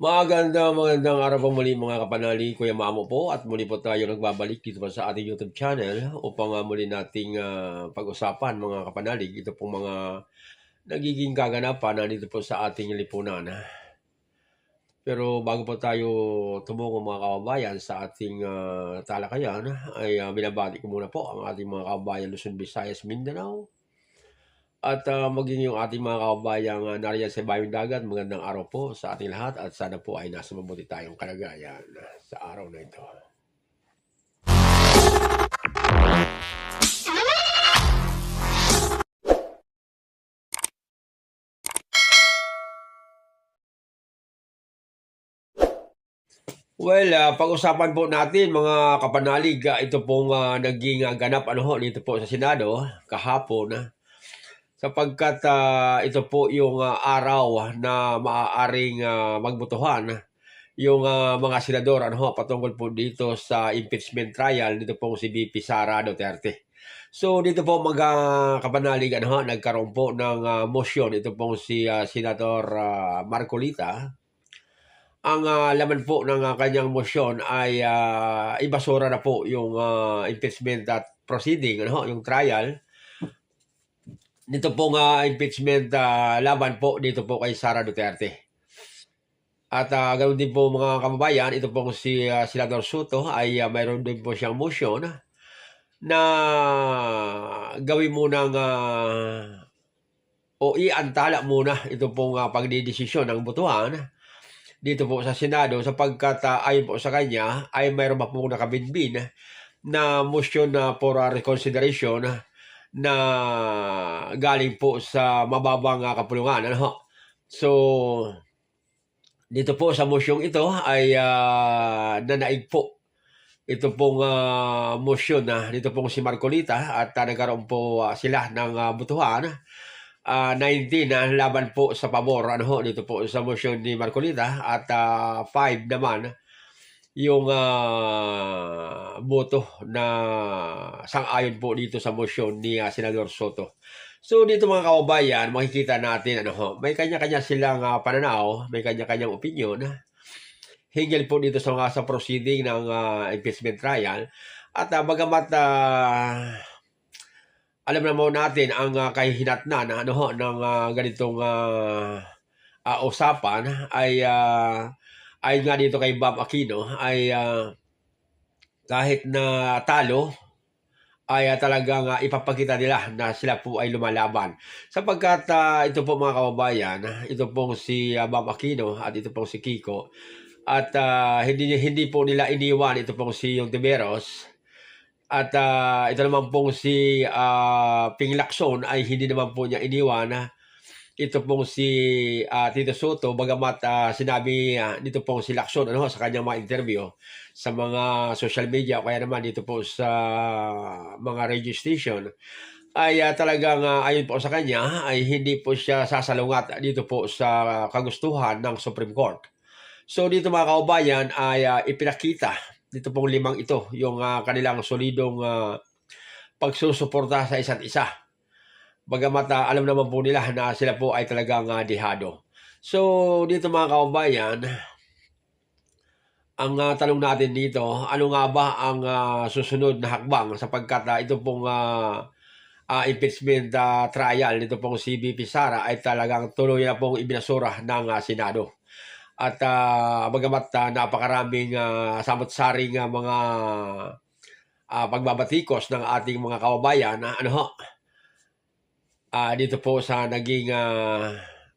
Magandang magandang araw po muli mga kapanali, Kuya Mamo po at muli po tayo nagbabalik dito po sa ating YouTube channel upang uh, muli nating uh, pag-usapan mga kapanalig ito pong mga nagiging kaganapan na dito po sa ating lipunan. Pero bago po tayo tumungo mga kababayan sa ating uh, talakayan ay uh, binabati ko muna po ang ating mga kababayan Luzon, Visayas, Mindanao, at uh, maging yung ating mga kababayang uh, nariyan sa bayong dagat, magandang araw po sa ating lahat at sana po ay nasa mabuti tayong kalagayan sa araw na ito. Well, uh, pag-usapan po natin mga kapanalig, uh, ito pong uh, naging uh, ganap ano ho, dito po sa Senado kahapon. Uh, sapagkat uh, ito po yung uh, araw na maaaring uh, magbutuhan yung uh, mga senador ano, patungkol po dito sa impeachment trial dito po si VP Sara Duterte. So dito po mga kapanalig ano, nagkaroon po ng uh, motion ito po si uh, Senator uh, Marcolita. Ang uh, laman po ng uh, kanyang motion ay uh, ibasura na po yung uh, impeachment at proceeding ano, yung trial dito pong uh, impeachment uh, laban po dito po kay Sara Duterte. At uh, ganoon din po mga kababayan, ito pong si uh, Senador Soto ay uh, mayroon din po siyang motion na gawin mo ng uh, o iantala muna ito pong uh, pagdidesisyon ng butuhan dito po sa Senado sapagkat uh, ayon po sa kanya ay mayroon pa po nakabinbin na motion na for uh, reconsideration na galing po sa mababang uh, kapulungan. Ano? So, dito po sa mosyong ito ay uh, nanaig po ito pong uh, motion na uh, dito pong si Marcolita at uh, nagkaroon po uh, sila ng uh, butuhan uh, 19 na uh, laban po sa pabor ano dito po sa motion ni Marcolita at uh, 5 naman yung uh, boto na sang-ayon po dito sa motion ni uh, Senador Soto. So dito mga kababayan, makikita natin ano ho, may kanya-kanya silang uh, pananaw, may kanya-kanyang opinion. Hinggil po dito sa mga sa proceeding ng uh, impeachment trial. At uh, bagamat uh, alam naman natin ang uh, kahihinatnan ano ho, ng uh, ganitong uh, uh, usapan ay uh, ay nga dito kay Bob Aquino ay uh, kahit na talo ay uh, talagang uh, ipapakita nila na sila po ay lumalaban. Sapagkat uh, ito po mga kababayan, ito pong si uh, Bob Aquino at ito pong si Kiko at uh, hindi hindi po nila iniwan ito pong si Yung Tiberos at uh, ito naman pong si uh, Ping Lacson ay hindi naman po niya iniwan ito pong si uh, Tito Soto, bagamat uh, sinabi uh, dito pong si Lacson ano, sa kanyang mga interview sa mga social media, kaya naman dito po sa mga radio station, ay uh, talagang uh, ayon po sa kanya, ay hindi po siya sasalungat dito po sa kagustuhan ng Supreme Court. So dito mga kaubayan ay uh, ipinakita dito pong limang ito yung uh, kanilang solidong uh, pagsusuporta sa isa't isa Bagamat uh, alam naman po nila na sila po ay talagang uh, dihado. So, dito mga kaubayan, ang uh, tanong natin dito, ano nga ba ang uh, susunod na hakbang sapagkat uh, ito pong uh, uh, impeachment uh, trial nito pong si BP Sara ay talagang tuloy na pong ibinasura ng uh, Senado. At uh, bagamat uh, napakaraming uh, samot-saring uh, mga uh, pagbabatikos ng ating mga kababayan, uh, ano ho, uh, dito po sa naging uh,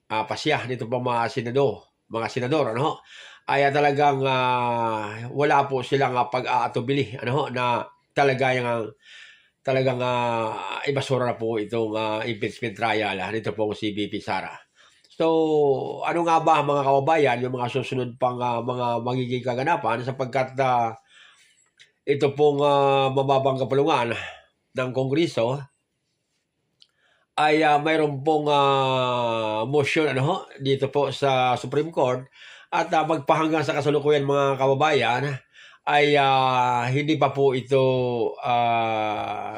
uh, pasya dito po mga senador, mga senador ano ay talagang uh, wala po silang uh, pag-aatubili ano na talaga yung talagang uh, ibasura na po itong uh, impeachment trial uh, dito po si BP Sara. So, ano nga ba mga kababayan, yung mga susunod pang uh, mga magiging kaganapan sapagkat uh, ito pong uh, mababang kapulungan ng Kongreso ay uh, mayroon pong uh, motion ano ho, dito po sa Supreme Court at uh, magpahanggang sa kasalukuyan mga kababayan ay uh, hindi pa po ito uh,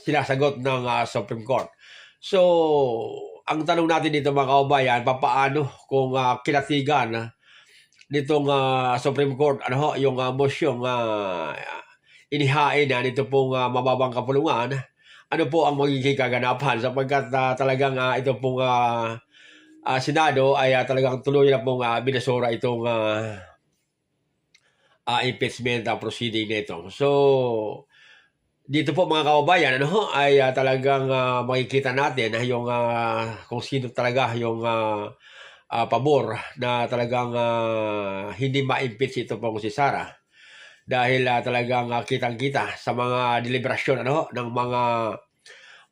sinasagot ng uh, Supreme Court. So, ang tanong natin dito mga kababayan, papaano kung uh, kinatigan nitong ah, Supreme Court ano ho yung uh, motion uh, inihain na nito pong ah, mababang kapulungan ano po ang magiging kaganapan sapagkat ah, talagang ah, ito pong ah, ah, Senado ay ah, talagang tuloy na pong uh, binasura itong ah, ah, impeachment ah, proceeding nito. So, dito po mga kababayan, ano ay ah, talagang ah, makikita natin na yung ah, kung sino talaga yung ah, ah, pabor na talagang ah, hindi ma-impeach ito pong si Sara. Dahil ah, talagang ah, kitang-kita sa mga deliberasyon ano, ng mga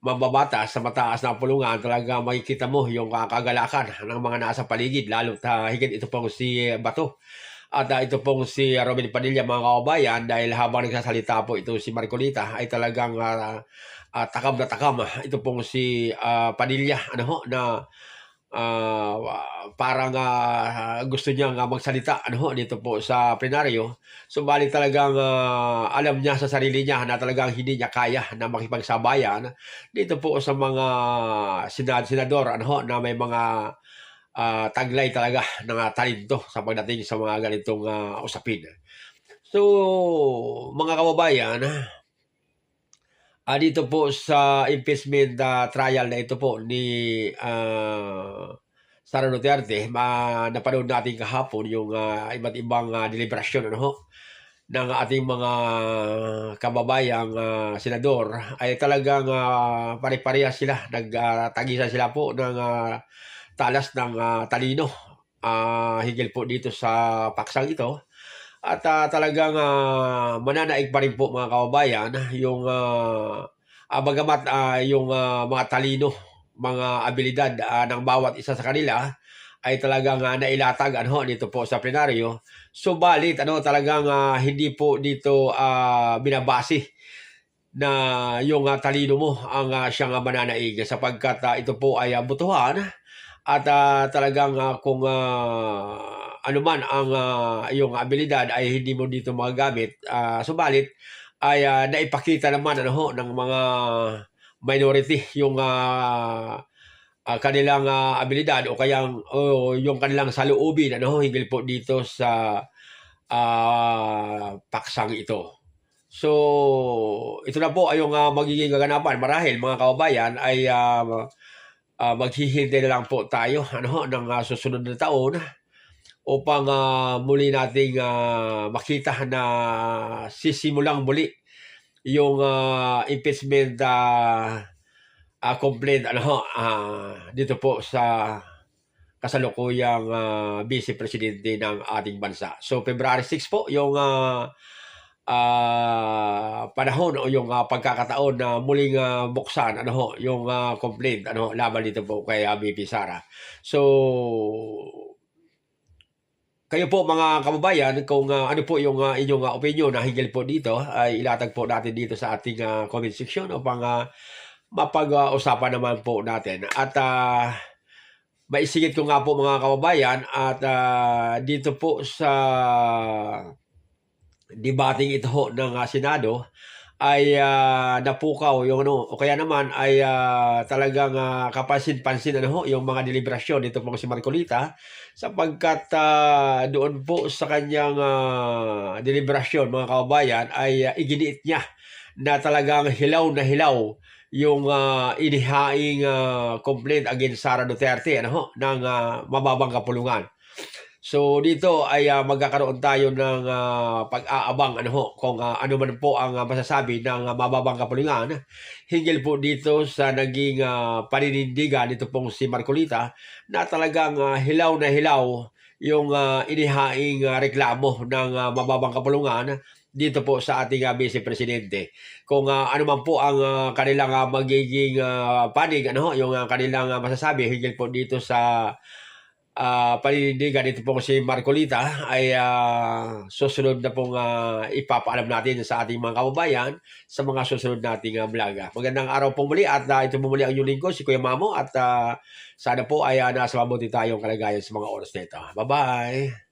mambabata sa mataas na pulungan, talaga makikita mo yung ah, kagalakan ng mga nasa paligid, lalo uh, higit ito pong si Bato. At ah, ito pong si Robin Padilla mga kababayan dahil habang nagsasalita po ito si Marcolita ay talagang ah, ah, takam na takam ito pong si ah, Padilla ano na ah, parang ah, gusto niya nga magsalita ano dito po sa plenaryo. Subalit talagang ah, alam niya sa sarili niya na talagang hindi niya kaya na makipagsabayan dito po sa mga sinad senador ano na may mga ah, taglay talaga ng talento sa pagdating sa mga ganitong ah, usapin. So, mga kababayan, ah, dito po sa impeachment ah, trial na ito po ni ah, Sara Duterte, ma napanood natin kahapon yung ah, iba't ibang ah, deliberasyon ano ng ating mga kababayang ah, senador ay talagang ah, pare-parehas sila, nagtagisan sila po ng ah, talas ng ah, talino ah, higil po dito sa paksang ito. At ah, talagang ah, mananaig pa rin po mga kababayan yung ah, ah, bagamat ah, yung ah, mga talino, mga abilidad ah, ng bawat isa sa kanila ay talagang ah, nailatag ano dito po sa plenaryo. Subalit ano talagang ah, hindi po dito ah, binabase na yung ah, talino mo ang ah, siyang ah, mananaig sapagkat ah, ito po ay ah, butuhan at ah, talagang ah, kung ah, ano man ang ah, iyong abilidad ay hindi mo dito magagamit, ah, subalit ay ah, naipakita naman ano ho, ng mga minority yung ah, ah, kanilang ah, abilidad o kayang o yung kanilang saloobin ano ho, higil po dito sa ah, paksang ito. So, ito na po ay yung ah, magiging kaganapan. Marahil mga kababayan ay ah, ah, maghihintay na lang po tayo ano, ng ah, susunod na taon upang ah, muli nating ah, makita na sisimulang muli yung ah, impeachment ah, ah, complaint ano, ah, dito po sa kasalukuyang ah, vice presidente ng ating bansa. So February 6 po yung ah, ah, panahon o yung ah, pagkakataon na muling ah, buksan ano yung ah, complaint ano laban dito po kay ah, BP Sara. So kayo po mga kababayan, kung ah, ano po yung ah, inyong ah, opinion na hinggil po dito, ay ilatag po natin dito sa ating ah, comment section upang ah, mapag-usapan naman po natin. At ah, maisigit ko nga po mga kababayan at ah, dito po sa debating ito ng ah, Senado ay ah, napukaw yung ano o kaya naman ay ah, talagang ah, kapansin-pansin ano ho yung mga deliberasyon dito pong si Marcolita sapagkat ah, doon po sa kanyang ah, deliberasyon mga kababayan ay ah, iginiit niya na talagang hilaw na hilaw yung ah, inihaing ah, complaint against Sara Duterte ano ho ng ah, mababang kapulungan. So dito ay ah, magkakaroon tayo ng ah, pag-aabang ano ho kung ah, ano man po ang ah, masasabi ng ah, mababang kapulungan hinggil po dito sa naging ah, paninindigan nito pong si Marcolita na talagang ah, hilaw na hilaw yung ah, inihaing ah, reklamo ng ah, mababang kapulungan dito po sa ating uh, Vice Presidente. Kung ah, ano man po ang ah, kanilang ah, magiging ah, panig, ano yung ah, kanilang ah, masasabi hinggil po dito sa ah, paninindigan dito po si Marcolita ay ah, susunod na pong ah, ipapaalam natin sa ating mga kababayan sa mga susunod nating uh, vlog. Magandang araw po muli at ah, ito po muli ang inyong lingkod, si Kuya Mamo at ah, sana po ay uh, nasa mabuti tayong kalagayan sa mga oras na ito. Bye-bye!